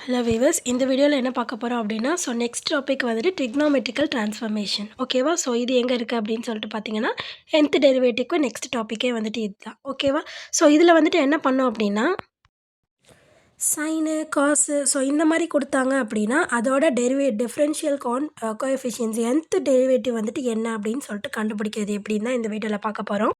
Hello viewers இந்த வீடியோவில் என்ன பார்க்க போகிறோம் அப்படின்னா ஸோ நெக்ஸ்ட் டாபிக் வந்துட்டு ட்ரிக்னோமெட்ரிக்கல் ட்ரான்ஸ்ஃபர்மேஷன் ஓகேவா ஸோ இது எங்கே இருக்குது அப்படின்னு சொல்லிட்டு பார்த்தீங்கன்னா டென்த் டெரிவேட்டிவ்க்கு நெக்ஸ்ட் டாப்பிக்கே வந்துட்டு இதுதான். ஓகேவா ஸோ இதில் வந்துட்டு என்ன பண்ணோம் அப்படின்னா சைனு காசு ஸோ இந்த மாதிரி கொடுத்தாங்க அப்படின்னா அதோட derive differential con coefficiency nth derivative வந்துட்டு என்ன அப்படின்னு சொல்லிட்டு கண்டுபிடிக்கிறது எப்படின்னு தான் இந்த வீடியோவில் பார்க்க போகிறோம்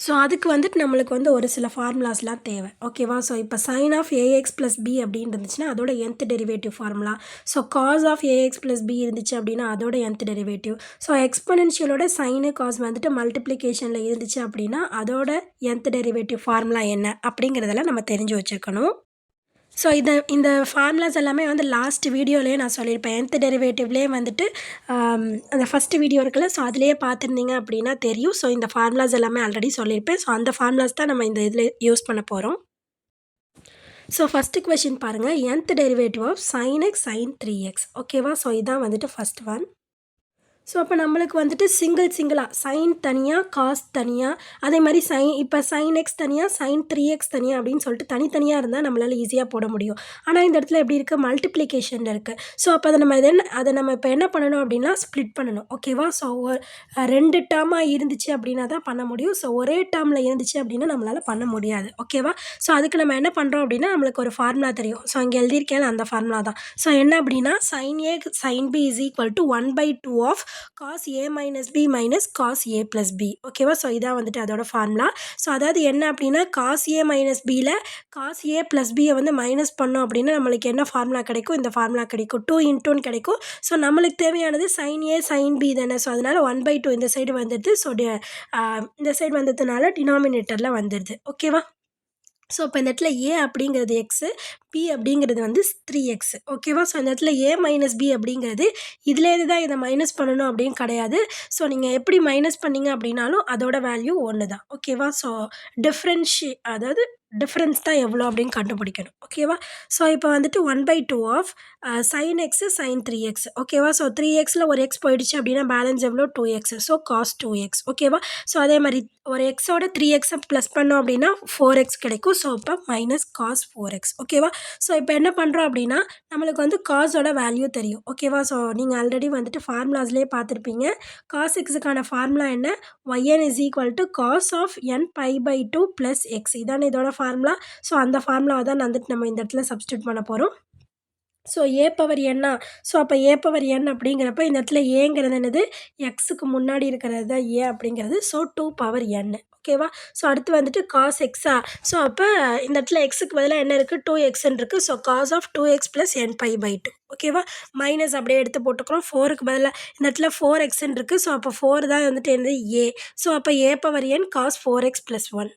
ஸோ அதுக்கு வந்துட்டு நம்மளுக்கு வந்து ஒரு சில ஃபார்முலாஸ்லாம் தேவை. ஓகேவா ஸோ இப்போ sine of a x plus b அப்படின்னு இருந்துச்சுன்னா அதோட nth derivative formula so cos of a x plus b இருந்துச்சு அப்படின்னா அதோட எந்த டெரிவேட்டிவ் ஸோ எக்ஸ்பனென்ஷியலோட சைனு காஸ் வந்துட்டு மல்டிப்ளிகேஷனில் இருந்துச்சு அப்படின்னா அதோட எந்த டெரிவேட்டிவ் ஃபார்முலா என்ன? அப்படிங்கிறதெல்லாம் நம்ம தெரிஞ்சு வச்சுருக்கணும். ஸோ இதை இந்த ஃபார்முலாஸ் எல்லாமே வந்து லாஸ்ட் வீடியோலேயே நான் சொல்லியிருப்பேன். எந்த டெரிவேட்டிவ்லேயே வந்துட்டு um, அந்த ஃபஸ்ட்டு வீடியோ இருக்குல்ல ஸோ அதிலேயே பார்த்துருந்தீங்க அப்படின்னா தெரியும். ஸோ இந்த ஃபார்முலாஸ் எல்லாமே ஆல்ரெடி சொல்லியிருப்பேன். ஸோ அந்த ஃபார்முலாஸ் தான் நம்ம இந்த இதில் யூஸ் பண்ண போகிறோம் ஸோ ஃபஸ்ட்டு கொஷின் பாருங்கள் nth derivative of sine x sine three x ஓகேவா ஸோ இதான் வந்துட்டு ஃபஸ்ட் ஒன் ஸோ அப்போ நம்மளுக்கு வந்துட்டு சிங்கிள் சிங்கிளாக சைன் தனியாக காஸ் தனியாக அதே மாதிரி சைன் இப்போ சைன் எக்ஸ் தனியாக சைன் த்ரீ எக்ஸ் தனியாக அப்படின்னு சொல்லிட்டு தனித்தனியாக இருந்தால் நம்மளால் ஈஸியாக போட முடியும். ஆனால் இந்த இடத்துல எப்படி இருக்குது மல்டிப்ளிகேஷன் இருக்குது ஸோ அப்போ அதை நம்ம என்ன அதை நம்ம இப்போ என்ன பண்ணணும் அப்படின்னா ஸ்ப்ளிட் பண்ணணும். ஓகேவா ஸோ ரெண்டு டேர்மாக இருந்துச்சு அப்படின்னா தான் பண்ண முடியும். ஸோ ஒரே டேர்மில் இருந்துச்சு அப்படின்னா நம்மளால் பண்ண முடியாது. ஓகேவா ஸோ அதுக்கு நம்ம என்ன பண்ணுறோம் அப்படின்னா நம்மளுக்கு ஒரு ஃபார்முலா தெரியும். ஸோ இங்கே எழுதியிருக்கேன் அந்த ஃபார்முலா தான். ஸோ என்ன அப்படின்னா sine a sine b is equal to one by two of cos a minus b minus cos a plus b ஓகேவா ஸோ இதான் வந்துட்டு அதோட ஃபார்முலா ஸோ அதாவது என்ன அப்படின்னா காஸ் ஏ மைனஸ் பியில் காஸ் ஏ ப்ளஸ் பியை வந்து மைனஸ் பண்ணோம் அப்படின்னா நம்மளுக்கு என்ன ஃபார்முலா கிடைக்கும்? இந்த ஃபார்முலா கிடைக்கும். டூ இன்டூன்னு கிடைக்கும். ஸோ நம்மளுக்கு தேவையானது சைன் ஏ சைன் பி தானே. ஸோ அதனால் ஒன் பை டூ இந்த சைடு வந்துடுது. ஸோ இந்த சைடு வந்ததுனால டினாமினேட்டரில் வந்துடுது. ஓகேவா ஸோ இப்போ இந்த இடத்துல ஏ அப்படிங்கிறது எக்ஸு பி அப்படிங்கிறது வந்து த்ரீ எக்ஸ் ஓகேவா ஸோ இந்த இடத்துல ஏ மைனஸ் பி அப்படிங்கிறது இதுலேருந்து தான் இதை மைனஸ் பண்ணணும் அப்படின்னு கிடையாது. ஸோ நீங்கள் எப்படி மைனஸ் பண்ணீங்க அப்படின்னாலும் அதோட வேல்யூ ஒன்று தான் ஓகேவா ஸோ டிஃப்ரென்ஷி அதாவது டிஃப்ரென்ஸ் தான் எவ்வளோ அப்படின்னு கண்டுபிடிக்கணும். ஓகேவா ஸோ இப்போ வந்துட்டு one by two of sine x sine three x ஓகேவா ஸோ த்ரீ எக்ஸில் ஒரு எக்ஸ் போயிடுச்சு அப்படின்னா பேலன்ஸ் எவ்வளோ two x so cos two x ஓகேவா ஸோ அதே மாதிரி ஒரு எக்ஸோட த்ரீ எக்ஸை ப்ளஸ் பண்ணோம் அப்படின்னா ஃபோர் எக்ஸ் கிடைக்கும். ஸோ இப்போ மைனஸ் காஸ் ஃபோர் எக்ஸ் ஓகேவா ஸோ இப்போ என்ன பண்ணுறோம் அப்படின்னா நம்மளுக்கு வந்து காஸோட வேல்யூ தெரியும். ஓகேவா ஸோ நீங்கள் ஆல்ரெடி வந்துட்டு ஃபார்முலாஸ்லேயே பார்த்துருப்பீங்க. காஸ் எக்ஸுக்கான ஃபார்முலா என்ன? Y n is equal to cos of n pi by two plus x இதான இதோட ஃபார்முலா ஸோ அந்த ஃபார்முலாவை தான் வந்துட்டு நம்ம இந்த இடத்துல சப்ஸ்டியூட் பண்ண போகிறோம் ஸோ ஏ பவர் என்னா ஸோ அப்போ ஏ பவர் என் அப்படிங்கிறப்ப இந்த இடத்துல ஏங்கிறது என்னது? எக்ஸுக்கு முன்னாடி இருக்கிறது தான் ஏ அப்படிங்கிறது. ஸோ டூ பவர் என் ஓகேவா ஸோ அடுத்து வந்துட்டு காஸ் எக்ஸா ஸோ அப்போ இந்த இடத்துல எக்ஸுக்கு பதிலாக என்ன இருக்குது டூ எக்ஸ்ன்னு இருக்குது so cos of two x plus n pi by two ஓகேவா மைனஸ் அப்படியே எடுத்து போட்டுக்கிறோம். ஃபோருக்கு பதிலாக இந்த இடத்துல ஃபோர் எக்ஸ்ன்னு இருக்குது ஸோ அப்போ ஃபோர் தான் வந்துட்டு என்னது? ஏ ஸோ அப்போ a power n cos four x plus one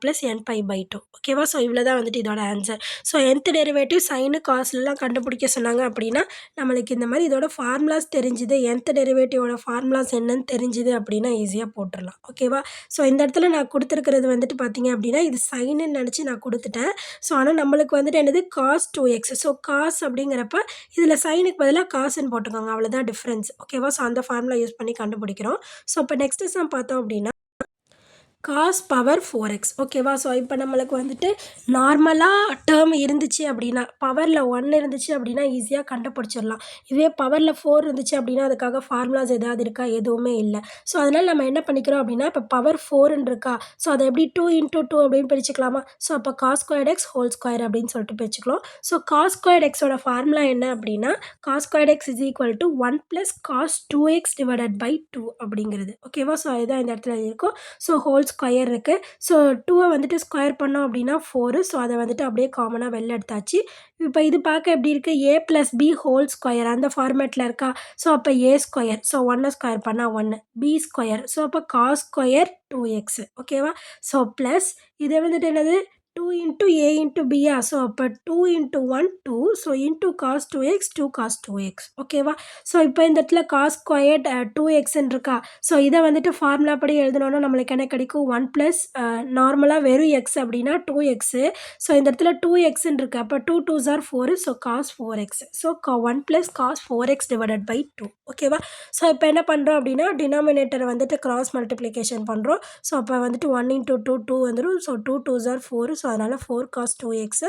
plus n pi by two ஓகேவா ஸோ இவ்வளோ தான் வந்துட்டு இதோட answer so nth derivative sine காசுலாம் கண்டுபிடிக்க சொன்னாங்க அப்படின்னா நம்மளுக்கு இந்த மாதிரி இதோட ஃபார்முலாஸ் தெரிஞ்சுது எந்த டெரிவேட்டிவோட ஃபார்முலாஸ் என்னன்னு தெரிஞ்சுது அப்படின்னா ஈஸியாக போட்டுடலாம். ஓகேவா ஸோ இந்த இடத்துல நான் கொடுத்துருக்கிறது வந்துட்டு பார்த்தீங்க அப்படின்னா இது சைனுன்னு நினச்சி நான் கொடுத்துட்டேன். ஸோ ஆனால் நம்மளுக்கு வந்துட்டு என்னது? Cos two x so cos அப்படிங்கிறப்ப இதில் சைனுக்கு பதிலாக காசுன்னு போட்டுக்கோங்க. அவ்வளோதான் டிஃப்ரென்ஸ் ஓகேவா ஸோ அந்த ஃபார்முலா யூஸ் பண்ணி கண்டுபிடிக்கிறோம். ஸோ இப்போ நெக்ஸ்ட் சம் பார்த்தோம் அப்படின்னா காஸ் பவர் ஃபோர் எக்ஸ் ஓகேவா ஸோ இப்போ நம்மளுக்கு வந்துட்டு நார்மலாக டேர்ம் இருந்துச்சு அப்படின்னா பவரில் ஒன் இருந்துச்சு அப்படின்னா ஈஸியாக கண்டுபிடிச்சிடலாம். இதே பவரில் ஃபோர் இருந்துச்சு அப்படின்னா அதுக்காக ஃபார்முலாஸ் ஏதாவது இருக்கா? எதுவுமே இல்லை. ஸோ அதனால் நம்ம என்ன பண்ணிக்கிறோம் அப்படின்னா இப்போ பவர் ஃபோர்னு இருக்கா? ஸோ அதை எப்படி டூ இன்டூ டூ அப்படின்னு பிரிச்சுக்கலாமா? ஸோ அப்போ cos squared x whole square அப்படின்னு சொல்லிட்டு பிரிச்சுக்கலாம். ஸோ காஸ் ஸ்கொயர்ட் எக்ஸோட ஃபார்முலா என்ன அப்படின்னா cos squared x is equal to one plus cos two x divided by two அப்படிங்கிறது. ஓகேவா ஸோ இதுதான் இந்த இடத்துல இருக்கும். ஸோ ஹோல் ஸ்கொயர் இருக்குது ஸோ டூவை வந்துட்டு ஸ்கொயர் பண்ணோம் அப்படின்னா ஃபோரு ஸோ அதை வந்துட்டு அப்படியே காமனாக வெளில எடுத்தாச்சு. இப்போ இது பார்க்க எப்படி இருக்குது a plus b whole square அந்த ஃபார்மேட்டில் இருக்கா? ஸோ அப்போ ஏ ஸ்கொயர் ஸோ ஒன்னை ஸ்கொயர் பண்ணால் ஒன்று பி ஸ்கொயர் ஸோ அப்போ காஸ் ஸ்கொயர் டூ எக்ஸு ஓகேவா ஸோ ப்ளஸ் இதை வந்துட்டு என்னது? டூ இன்ட்டு ஏ இன்ட்டு பியா ஸோ அப்போ two into one two. So into cos two x two cos two x. ஓகேவா ஸோ இப்போ இந்த இடத்துல காஸ் ஸ்கொயர்ட் டூ எக்ஸ்ன்னு இருக்கா? ஸோ இதை வந்துட்டு ஃபார்முலா படி எழுதணும்னா நம்மளுக்கு என்ன கிடைக்கும்? ஒன் ப்ளஸ் நார்மலாக வெறும் எக்ஸ் அப்படின்னா டூ எக்ஸு. ஸோ இந்த இடத்துல டூ எக்ஸ்ன்னு இருக்குது அப்போ two two are four so cos four x so one plus cos four x divided by two ஓகேவா ஸோ இப்போ என்ன பண்ணுறோம் அப்படின்னா டினாமினேட்டரை வந்துட்டு கிராஸ் மல்டிப்ளிகேஷன் பண்ணுறோம் ஸோ அப்போ வந்துட்டு ஒன் இன்ட்டு டூ டூ வந்துடும் so two two are four so so அதனால் four cos two x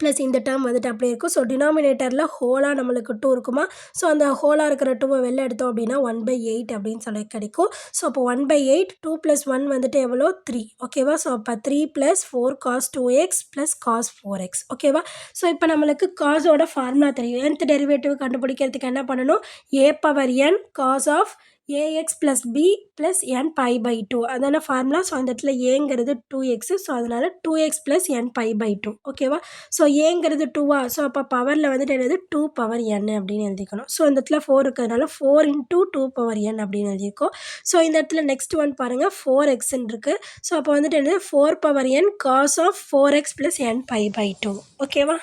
plus இந்த டேர்ம் வந்துட்டு அப்படியே இருக்கும். ஸோ டினாமினேட்டரில் ஹோலாக நம்மளுக்கு டூ இருக்குமா? ஸோ அந்த ஹோலாக இருக்கிற டூவை வெளில எடுத்தோம் அப்படின்னா ஒன் பை எயிட் அப்படின்னு சொல்லி கிடைக்கும். ஸோ அப்போ one by eight two plus one வந்துட்டு எவ்வளோ? த்ரீ ஓகேவா ஸோ அப்போ three plus four cos two x plus cos four x ஓகேவா ஸோ இப்போ நம்மளுக்கு காஸோட ஃபார்முலா தெரியும். Nth டெரிவேட்டிவ் கண்டுபிடிக்கிறதுக்கு என்ன பண்ணணும்? A power n cos of a x plus b plus n pi by two அதான ஃபார்முலா ஸோ அந்த இடத்துல ஏங்கிறது டூ எக்ஸு ஸோ அதனால் two x plus n pi by two ஓகேவா ஸோ ஏங்கிறது டூவா ஸோ அப்போ பவரில் வந்துட்டு என்னது? டூ பவர் என் அப்படின்னு எழுதிக்கணும். ஸோ அந்த இடத்துல ஃபோர் இருக்கிறதுனால four into two power n அப்படின்னு எழுதியிருக்கோம். ஸோ இந்த இடத்துல நெக்ஸ்ட் ஒன் பாருங்கள் ஃபோர் எக்ஸ்ன்னு இருக்குது ஸோ அப்போ வந்துட்டு என்னது? Four power n cos of four x plus n pi by two ஓகேவா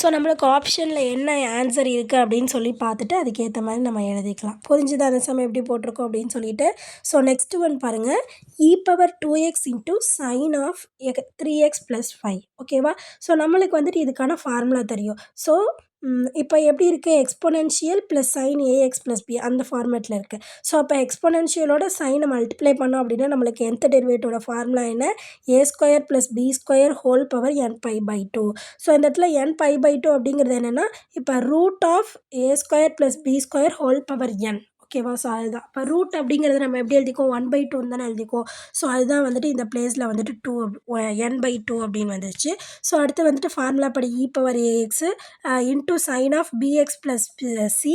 ஸோ நம்மளுக்கு ஆப்ஷனில் என்ன ஆன்சர் இருக்குது அப்படின்னு சொல்லி பார்த்துட்டு அதுக்கேற்ற மாதிரி நம்ம எழுதிக்கலாம். புரிஞ்சுது? அந்த சமயம் எப்படி போட்டிருக்கோம் அப்படின்னு சொல்லிட்டு. ஸோ நெக்ஸ்ட் ஒன் பாருங்கள் e power two x into sine of three x plus five ஓகேவா ஸோ நம்மளுக்கு வந்துட்டு இதுக்கான ஃபார்முலா தெரியும். ஸோ இப்போ எப்படி இருக்குது exponential plus sine a x plus b அந்த ஃபார்மேட்டில் இருக்குது ஸோ அப்போ எக்ஸ்பொனென்ஷியலோட சைனை மல்டிப்ளை பண்ணோம் அப்படின்னா நம்மளுக்கு எந்த டெரிவேட்டோட ஃபார்முலா என்ன? A square plus b square whole power n pi by two so இந்த இடத்துல என் பை பை டூ அப்படிங்கிறது என்னென்னா இப்போ root of a square plus b square whole power n ஓகேவா ஸோ அதுதான். இப்போ ரூட் அப்படிங்கிறது நம்ம எப்படி எழுதிக்கோம் ஒன் பை டூன்னு தானே எழுதிக்கோம் ஸோ அதுதான் வந்துட்டு இந்த பிளேஸில் வந்துட்டு டூ என் பை டூ அப்படின்னு வந்துச்சு ஸோ அடுத்து வந்துட்டு ஃபார்முலா படி e power a x into sine of b x plus c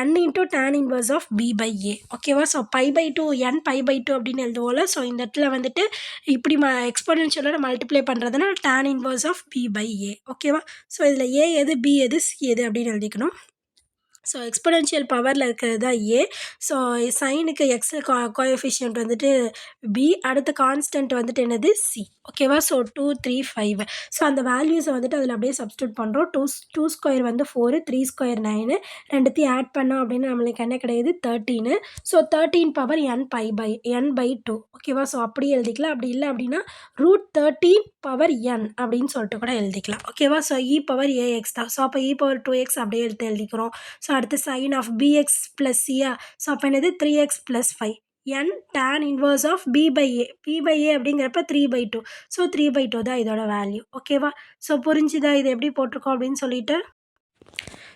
n into tan inverse of b by a ஓகேவா so pi by two n pi by two அப்படின்னு எழுதுவோம்ல. So இந்த இடத்துல வந்துட்டு இப்படி ம எக்ஸ்பொனென்ஷியலோட மல்டிப்ளை பண்ணுறதுனால tan inverse of b by a ஓகேவா ஸோ இதில் ஏ எது பி எது சி எது அப்படின்னு எழுதிக்கணும். ஸோ எக்ஸ்பொனென்ஷியல் பவரில் இருக்கிறது தான் ஏ ஸோ சைனுக்கு எக்ஸ் கா கோஎஃபிஷியன்ட் வந்துட்டு பி அடுத்த கான்ஸ்டன்ட் வந்துட்டு என்னது? சி ஓகேவா so two three five so அந்த வேல்யூஸை வந்துட்டு அதில் அப்படியே சப்ஸ்டியூட் பண்ணுறோம் டூ டூ ஸ்கொயர் வந்து ஃபோரு த்ரீ ஸ்கொயர் நைனு ரெண்டுத்தையும் ஆட் பண்ணோம் அப்படின்னு நம்மளுக்கு என்ன கிடையாது? Thirteen so thirteen power n by by n by two ஓகேவா ஸோ அப்படியே எழுதிக்கலாம். அப்படி இல்லை அப்படின்னா ரூட் தேர்ட்டீன் பவர் என் அப்படின்னு சொல்லிட்டு கூட எழுதிக்கலாம். ஓகேவா so e power a x தான். ஸோ அப்போ இ பவர் டூ எக்ஸ் அப்படியே எழுத்து எழுதிக்கிறோம். ஸோ அடுத்து sine of b x plus chia so அப்போ என்னது? Three x plus five n tan inverse of b by a b by a அப்படிங்கிறப்ப three by two so three by two தான் இதோட value ஓகேவா ஸோ புரிஞ்சுதா? இது எப்படி போட்டிருக்கோம் அப்படின்னு சொல்லிட்டு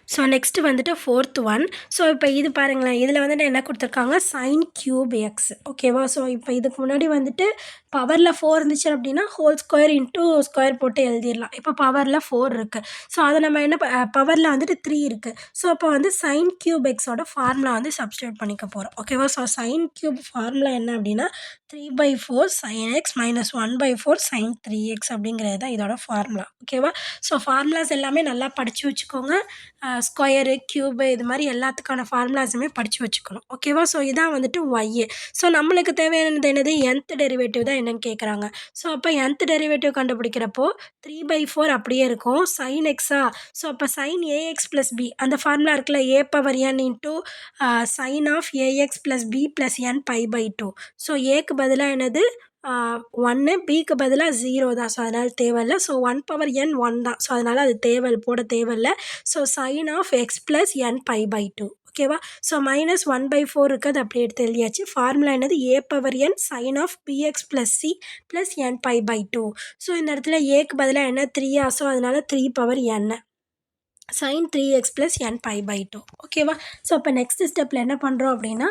ஸோ நெக்ஸ்ட்டு வந்துட்டு ஃபோர்த் ஒன் ஸோ இப்போ இது பாருங்களேன். இதில் வந்துட்டு என்ன கொடுத்துருக்காங்க? சைன் கியூப் எக்ஸ் ஓகேவா ஸோ இப்போ இதுக்கு முன்னாடி வந்துட்டு பவரில் ஃபோர் இருந்துச்சு அப்படின்னா ஹோல் ஸ்கொயர் இன்ட்டு ஸ்கொயர் போட்டு எழுதிடலாம். இப்போ பவரில் ஃபோர் இருக்குது ஸோ அதை நம்ம என்ன பவரில் வந்துட்டு த்ரீ இருக்குது ஸோ அப்போ வந்து சைன் கியூப் எக்ஸோட ஃபார்முலா வந்து சப்ஸ்டியூட் பண்ணிக்க போகிறோம் ஓகேவா ஸோ சைன் கியூப் ஃபார்முலா என்ன அப்படின்னா three by four sine x minus one by four sine three x அப்படிங்கிறது தான் இதோட ஃபார்முலா ஓகேவா ஸோ ஃபார்முலாஸ் எல்லாமே நல்லா படித்து வச்சுக்கோங்க. ஸ்கொயரு க்யூபு இது மாதிரி எல்லாத்துக்கான ஃபார்முலாஸுமே படித்து வச்சுக்கணும். ஓகேவா ஸோ இதான் வந்துட்டு ஒய்யு ஸோ நம்மளுக்கு தேவையானது என்னது? என்த் டெரிவேட்டிவ் தான் என்னென்னு கேட்குறாங்க ஸோ அப்போ என்த் டெரிவேட்டிவ் கண்டுபிடிக்கிறப்போ த்ரீ பை ஃபோர் அப்படியே இருக்கும். சைன் எக்ஸா ஸோ அப்போ sine a x plus b அந்த ஃபார்முலா இருக்குல்ல a power n into sine of a x plus b plus n pi by two so ஏக்கு பதிலாக என்னது? ஒன்று பிக்கு பதிலாக ஜீரோ தான். ஸோ அதனால் தேவையில்லை. So one power n one தான். ஸோ அதனால் அது தேவை போட தேவையில்லை. So sine of x plus n pi by two ஓகேவா so minus one by four இருக்குது. அது அப்படியே எடுத்து எழுதியாச்சு. ஃபார்முலா என்னது? A power n sine of b x plus c plus n pi by two so இந்த இடத்துல ஏக்கு பதிலாக என்ன? த்ரீயா ஸோ அதனால் three power n sine three x plus n pi by two ஓகேவா ஸோ இப்போ நெக்ஸ்ட் ஸ்டெப்பில் என்ன பண்ணுறோம் அப்படின்னா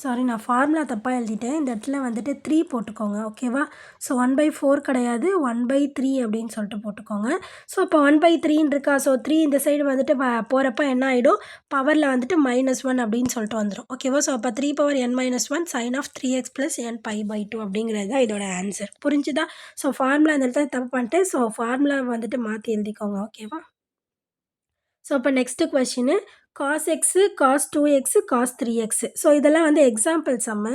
சாரி நான் ஃபார்முலா தப்பாக எழுதிட்டேன். இந்த இடத்துல வந்துட்டு த்ரீ போட்டுக்கோங்க ஓகேவா ஸோ ஒன் பை ஃபோர் கிடையாது. ஒன் பை த்ரீ அப்படின்னு சொல்லிட்டு போட்டுக்கோங்க. ஸோ அப்போ ஒன் பை த்ரீன்னு இருக்கா? ஸோ த்ரீ இந்த சைடு வந்துட்டு போகிறப்ப என்ன ஆகிடும் பவரில் வந்துட்டு மைனஸ் ஒன் அப்படின்னு சொல்லிட்டு வந்துடும் ஓகேவா ஸோ அப்போ three power n minus one sine of three x plus n pi by two அப்படிங்கிறது தான் இதோட ஆன்சர் புரிஞ்சுதா? ஸோ ஃபார்முலா இந்த இடத்துல தப்பு பண்ணிட்டு ஸோ ஃபார்முலா வந்துட்டு மாற்றி எழுதிக்கோங்க ஓகேவா ஸோ இப்போ next question cos x cos two x cos three x so இதெல்லாம் வந்து எக்ஸாம்பிள் சம்மு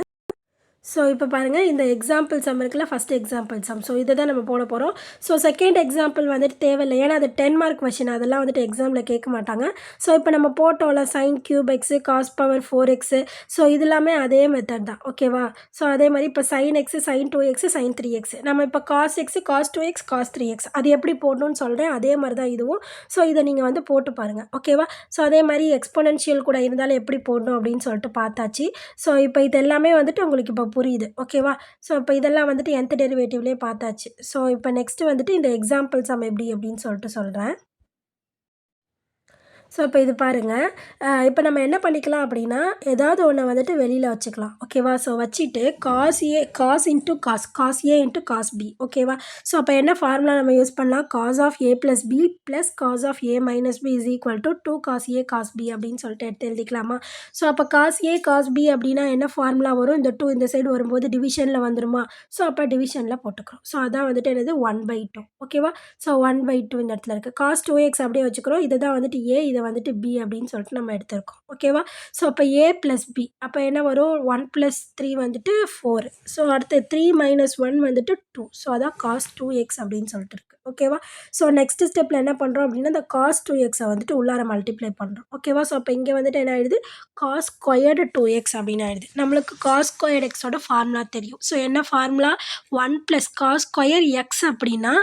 ஸோ இப்போ பாருங்கள் இந்த எக்ஸாம்பிள் சம் இருக்குல்ல ஃபஸ்ட் எக்ஸாம்பிள் சம் ஸோ இதை தான் நம்ம போட போகிறோம் ஸோ செகண்ட் எக்ஸாம்பிள் வந்துட்டு தேவையில்லை. ஏன்னா அது டென் மார்க் கொஷின் அதெல்லாம் வந்துட்டு எக்ஸாமில் கேட்க மாட்டாங்க. ஸோ இப்போ நம்ம போட்டோம்ல sine cube x cos power four x so இதெல்லாமே அதே மெத்தட் தான். ஓகேவா ஸோ அதே மாதிரி இப்போ sine x sine two x sine three x நம்ம இப்போ cos x cos two x cos three x அது எப்படி போடணும்னு சொல்கிறேன் அதே மாதிரி தான் இதுவும். ஸோ இதை நீங்கள் வந்து போட்டு பாருங்கள் ஓகேவா ஸோ அதே மாதிரி எக்ஸ்பொனென்ஷியல் கூட இருந்தாலும் எப்படி போடணும் அப்படின்னு சொல்லிட்டு பார்த்தாச்சு. ஸோ இப்போ இது எல்லாமே வந்துட்டு உங்களுக்கு இப்போ புரியுது. ஓகேவா? ஸோ இப்போ இதெல்லாம் வந்துட்டு எந்த டெரிவேட்டிவ்லேயே பார்த்தாச்சு. ஸோ இப்போ நெக்ஸ்ட்டு வந்துட்டு இந்த எக்ஸாம்பிள் சம் எப்படி அப்படின்னு சொல்லிட்டு சொல்கிறேன் ஸோ இப்போ இது பாருங்கள் இப்போ நம்ம என்ன பண்ணிக்கலாம் அப்படின்னா ஏதாவது ஒன்று வந்துட்டு வெளியில் வச்சுக்கலாம். ஓகேவா ஸோ வச்சுட்டு cos A cos into cos cos A into cos B ஓகேவா ஸோ அப்போ என்ன ஃபார்முலா நம்ம யூஸ் பண்ணலாம்? Cos of A plus B plus cos of A minus B is equal to two cos A cos B அப்படின்னு சொல்லிட்டு எடுத்து எழுதிக்கலாமா? So அப்போ காஸ் ஏ காஸ் பி அப்படின்னா என்ன ஃபார்முலா வரும்? இந்த டூ இந்த சைடு வரும்போது டிவிஷனில் வந்துருமா? ஸோ அப்போ டிவிஷனில் போட்டுக்கிறோம். ஸோ அதான் வந்துட்டு என்னது? ஒன் பை டூ ஓகேவா ஸோ ஒன் பை டூ இந்த இடத்துல இருக்குது காஸ் டூ எக்ஸ் அப்படியே வச்சுக்கிறோம். இதை தான் வந்துட்டு ஏ இதை வந்துட்டு பி அப்படின்னு சொல்லிட்டு நம்ம எடுத்திருக்கோம். ஓகேவா ஸோ அப்போ ஏ ப்ளஸ் பி அப்போ என்ன வரும்? ஒன் ப்ளஸ் த்ரீ வந்துட்டு ஃபோர் ஸோ அடுத்து த்ரீ மைனஸ் ஒன் வந்துட்டு டூ ஸோ அதான் காஸ் டூ எக்ஸ் அப்படின்னு சொல்லிட்டு இருக்குது ஓகேவா ஸோ நெக்ஸ்ட் ஸ்டெப்பில் என்ன பண்ணுறோம் அப்படின்னா இந்த காஸ் டூ எக்ஸை வந்துட்டு உள்ளார மல்டிப்ளை பண்ணுறோம் ஓகேவா ஸோ அப்போ இங்கே வந்துட்டு என்ன ஆயிடுது? காஸ் ஸ்கொயர்டு டூ எக்ஸ் அப்படின்னு ஆயிடுது. நம்மளுக்கு காஸ் ஸ்கொயர்டு எக்ஸோட ஃபார்முலா தெரியும். ஸோ என்ன formula one plus cos square x அப்படின்னா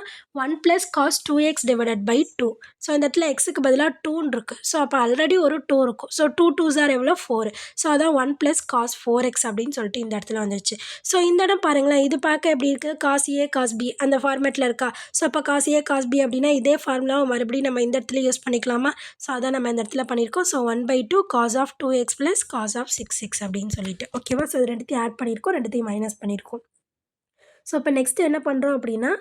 one plus cos two x divided by two so இந்த இடத்துல எக்ஸுக்கு பதிலாக டூன்னு இருக்குது ஸோ அப்போ ஆல்ரெடி ஒரு டூ இருக்கும். ஸோ டூ டூ சார் எவ்வளோ ஃபோர் ஸோ அதான் one plus cos four x அப்படின்னு சொல்லிட்டு இந்த இடத்துல வந்துருச்சு. ஸோ இந்த இடம் பாருங்களேன். இது பார்க்க எப்படி இருக்குது காஸ் ஏ காஸ் பி அந்த ஃபார்மேட்டில் இருக்கா? ஸோ அப்போ காஸ் ஏ பி அப்படின்னா இதே ஃபார்முலாவை மறுபடியும் நம்ம இந்த இடத்துல யூஸ் பண்ணிக்கலாமா? ஸோ அதான் நம்ம இந்த இடத்துல பண்ணியிருக்கோம். So one by two cos of two x plus cos of six six அப்படின்னு சொல்லிட்டு. ஓகேவா ஸோ இது ரெண்டுத்தையும் ஆட் பண்ணியிருக்கோம். ரெண்டுத்தையும் மைனஸ் பண்ணியிருக்கோம். ஸோ இப்போ நெக்ஸ்ட்டு என்ன பண்ணுறோம் அப்படின்னா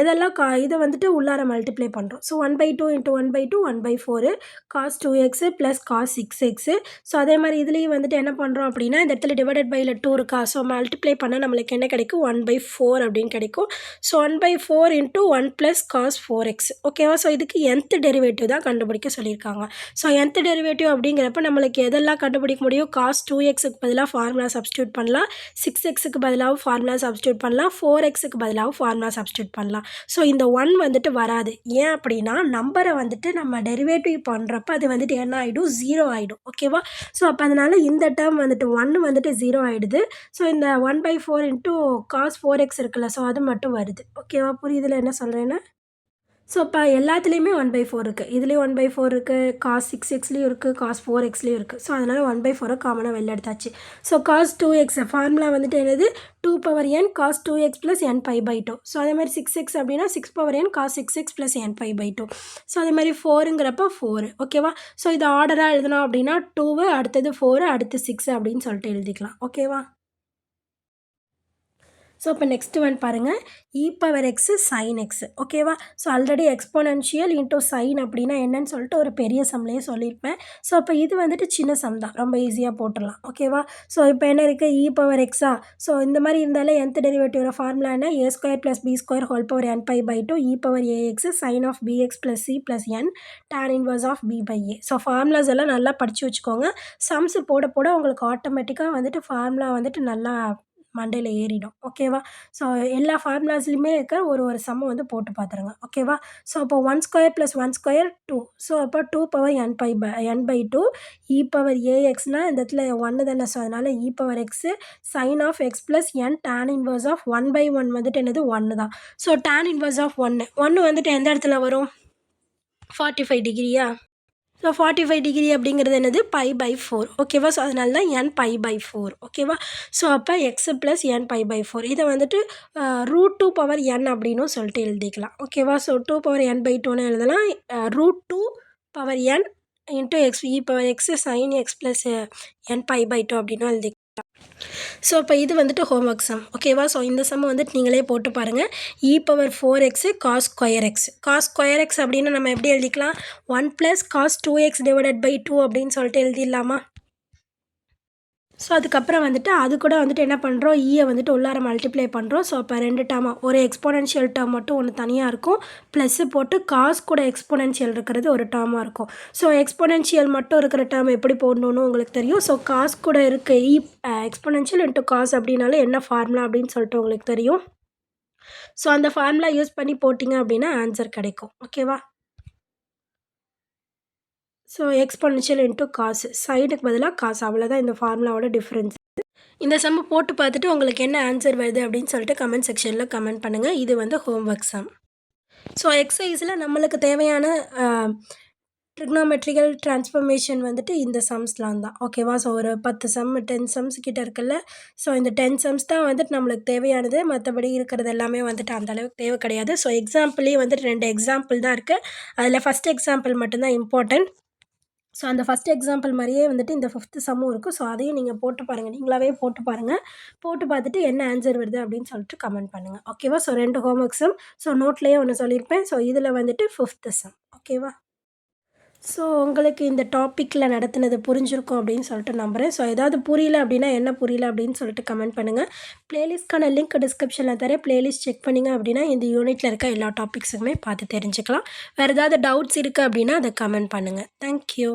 எதெல்லாம் கா இதை வந்துட்டு உள்ளார மல்டிப்ளை பண்ணுறோம் so one by two into one by two one by four cos two x plus cos six x so அதே மாதிரி இதுலேயும் வந்துட்டு என்ன பண்ணுறோம் அப்படின்னா இந்த இடத்துல டிவைடட் பையில் டூ இருக்கா? ஸோ மல்டிப்ளை பண்ணால் நம்மளுக்கு என்ன கிடைக்கும்? ஒன் பை ஃபோர் அப்படின்னு கிடைக்கும். So one by four into one plus cos four x ஓகேவா ஸோ இதுக்கு என்த் டெரிவேட்டிவ் தான் கண்டுபிடிக்க சொல்லியிருக்காங்க. ஸோ என்த் டெரிவேட்டிவ் அப்படிங்கிறப்ப நம்மளுக்கு எதெல்லாம் கண்டுபிடிக்க முடியும்? காஸ் டூ எக்ஸுக்கு பதிலாக ஃபார்முலா சப்ஸ்டியூட் பண்ணலாம். சிக்ஸ் எக்ஸுக்கு பதிலாக ஃபார்முலா சப்ஸ்டியூட் பண்ணலாம். ஃபோர் எக்ஸுக்கு பதிலாக ஃபார்முலா சப்ஸ்டியூட் பண்ணலாம். ஸோ இந்த ஒன் வந்துட்டு வராது. ஏன் அப்படின்னா நம்பரை வந்துட்டு நம்ம டெரிவேட்டிவ் பண்ணுறப்ப அது வந்துட்டு என்ன ஆகிடும் ஜீரோ ஆகிடும் ஓகேவா ஸோ அப்போ அதனால் இந்த டேர்ம் வந்துட்டு ஒன் வந்துட்டு ஜீரோ ஆகிடுது ஸோ இந்த one by four into cos four x இருக்குல்ல ஸோ அது மட்டும் வருது. ஓகேவா புரியுதுல என்ன சொல்கிறேன்னு ஸோ இப்போ எல்லாத்துலேயுமே ஒன் பை ஃபோர் இருக்குது இதுலேயும் ஒன் பை ஃபோர் இருக்குது காஸ் சிக்ஸ் எக்ஸ்லேயும் இருக்குது காஸ் ஃபோர் எக்ஸ்லேயும் இருக்குது ஸோ அதனால் ஒன் பை ஃபோரை காமனாக வெளில எடுத்தாச்சு. So cos two x formula வந்துட்டு என்னது? Two power n cos two x plus n pi by two so அதே மாதிரி சிக்ஸ் எக்ஸ் அப்படின்னா six power n cos six x plus n pi by two so அதே மாதிரி ஃபோருங்கிறப்ப four ஓகேவா so இது ஆர்டராக எழுதணும் அப்படின்னா டூவு அடுத்தது ஃபோரு அடுத்து சிக்ஸ் அப்படின்னு சொல்லிட்டு எழுதிக்கலாம். ஓகேவா ஸோ இப்போ நெக்ஸ்ட்டு ஒன் பாருங்கள் e power x sine x ஓகேவா so already exponential into sine அப்படின்னா என்னன்னு சொல்லிட்டு ஒரு பெரிய சம்லேயே சொல்லியிருப்பேன். ஸோ அப்போ இது வந்துட்டு சின்ன சம் தான். ரொம்ப ஈஸியாக போட்டுடலாம். ஓகேவா ஸோ இப்போ என்ன இருக்குது இ e பவர் எக்ஸா ஸோ இந்த மாதிரி இருந்தாலே எந்த டெரிவேட்டிவோட ஃபார்முலா என்ன? A square plus b square whole power n by by two e power ax sine of bx plus c plus n tan inverse of b by a so formulas எல்லாம் நல்லா படித்து வச்சுக்கோங்க. சம்ஸ் போட போட உங்களுக்கு ஆட்டோமேட்டிக்காக வந்துட்டு ஃபார்முலா வந்துட்டு நல்லா மண்டையில் ஏறிடும். ஓகேவா ஸோ எல்லா ஃபார்முலாஸ்லையுமே இருக்கிற ஒரு ஒரு சம்மை வந்து போட்டு பார்த்துருங்க ஓகேவா ஸோ அப்போ one square plus one square two so அப்போ two power n by by n by two e power ஏஎக்ஸ்னால் இந்த இடத்துல ஒன்று தானே. ஸோ அதனால் e power x sine of x plus n tan inverse of one by one வந்துட்டு என்னது? ஒன்று தான். ஸோ டேன் இன்வர்ஸ் ஆஃப் ஒன்று ஒன்று வந்துட்டு எந்த இடத்துல வரும்? ஃபார்ட்டி ஃபைவ் டிகிரியா ஸோ ஃபார்ட்டி ஃபைவ் டிகிரி அப்படிங்கிறது என்னது? பை பை ஃபோர் ஓகேவா ஸோ அதனால தான் என் பை பை ஃபோர் ஓகேவா ஸோ அப்போ x plus n pi by four இதை வந்துட்டு ரூட் டூ பவர் என் அப்படின்னும் சொல்லிட்டு எழுதிக்கலாம். ஓகேவா so two power n by டூன்னு எழுதலாம். Root two power n into x e power x sine x plus n pi by two அப்படின்னு எழுதி ஸோ இப்போ இது வந்துட்டு ஹோம் ஒர்க் சம் ஓகேவா ஸோ இந்த சம் வந்துட்டு நீங்களே போட்டு பாருங்கள் e power four x cos square x cos square x அப்படின்னு நம்ம எப்படி எழுதிக்கலாம்? One plus cos two x divided by two அப்படின்னு சொல்லிட்டு எழுதிடலாமா? ஸோ அதுக்கப்புறம் வந்துட்டு அது கூட வந்துட்டு என்ன பண்ணுறோம் ஈயை e வந்துட்டு உள்ளார மல்டிப்ளை பண்ணுறோம் ஸோ அப்போ ரெண்டு டேர்மாக ஒரு எக்ஸ்போனன்ஷியல் டேர்ம் மட்டும் ஒன்று தனியாக இருக்கும். ப்ளஸ்ஸு போட்டு காஸ் கூட எக்ஸ்போனன்ஷியல் இருக்கிறது ஒரு டேர்மாக இருக்கும். ஸோ எக்ஸ்போனன்ஷியல் மட்டும் இருக்கிற டேர்ம் எப்படி போடணும்னு உங்களுக்கு தெரியும்? ஸோ காஸ் கூட இருக்க. E exponential into cos e, அப்படின்னாலும் என்ன ஃபார்முலா அப்படின்னு சொல்லிட்டு உங்களுக்கு தெரியும். ஸோ அந்த ஃபார்முலா யூஸ் பண்ணி போட்டிங்க அப்படின்னா ஆன்சர் கிடைக்கும். ஓகேவா ஸோ எக்ஸ்பொனன்ஷியல் இன்ட்டு காசு சைடுக்கு பதிலாக காசு அவ்வளோதான் இந்த ஃபார்முலாவோட டிஃப்ரென்ஸ் இந்த சம் போட்டு பார்த்துட்டு உங்களுக்கு என்ன ஆன்சர் வருது அப்படின்னு சொல்லிட்டு கமெண்ட் செக்ஷனில் கமெண்ட் பண்ணுங்கள் இது வந்து ஹோம்ஒர்க் சம் ஸோ எக்ஸசைஸில் நம்மளுக்கு தேவையான ட்ரிக்னோமெட்ரிக்கல் ட்ரான்ஸ்ஃபர்மேஷன் வந்துட்டு இந்த சம்ஸ்லாம் தான். ஓகேவா ஸோ ஒரு பத்து சம் டென் சம்ஸ் கிட்ட இருக்குல்ல? ஸோ இந்த டென் சம்ஸ் தான் வந்துட்டு நம்மளுக்கு தேவையானது. மற்றபடி இருக்கிறது எல்லாமே வந்துட்டு அந்த அளவுக்கு தேவை கிடையாது. ஸோ எக்ஸாம்பிளே வந்துட்டு ரெண்டு எக்ஸாம்பிள் தான் இருக்குது அதில் ஃபஸ்ட் எக்ஸாம்பிள் மட்டும்தான் இம்பார்ட்டன்ட் ஸோ அந்த ஃபஸ்ட் எக்ஸாம்பிள் மாதிரியே வந்துட்டு இந்த ஃபிஃப்த்து சம்மும் இருக்கும். ஸோ அதையும் நீங்கள் போட்டு பாருங்கள் நீங்களாவே போட்டு பாருங்கள் போட்டு பார்த்துட்டு என்ன ஆன்சர் வருது அப்படின்னு சொல்லிட்டு கமெண்ட் பண்ணுங்கள் ஓகேவா ஸோ ரெண்டு ஹோம் சம் ஸோ நோட்லேயே ஒன்று சொல்லியிருப்பேன். ஸோ இதில் வந்துட்டு ஃபிஃப்த்து சம் ஓகேவா ஸோ உங்களுக்கு இந்த டாப்பிக்கில் நடத்துனது புரிஞ்சிருக்கும் அப்படின்னு சொல்லிட்டு நம்புகிறேன் ஸோ ஏதாவது புரியல அப்படின்னா என்ன புரியல அப்படின்னு சொல்லிட்டு கமெண்ட் பண்ணுங்கள் ப்ளேலிஸ்ட்க்கான லிங்க் டிஸ்கிரிப்ஷனில் தரேன். ப்ளேலிஸ்ட் செக் பண்ணிங்க அப்படின்னா இந்த யூனிட்டில் இருக்க எல்லா டாபிக்ஸுக்குமே பார்த்து தெரிஞ்சுக்கலாம். வேறு ஏதாவது டவுட்ஸ் இருக்குது அப்படின்னா அதை கமெண்ட் பண்ணுங்கள் தேங்க்யூ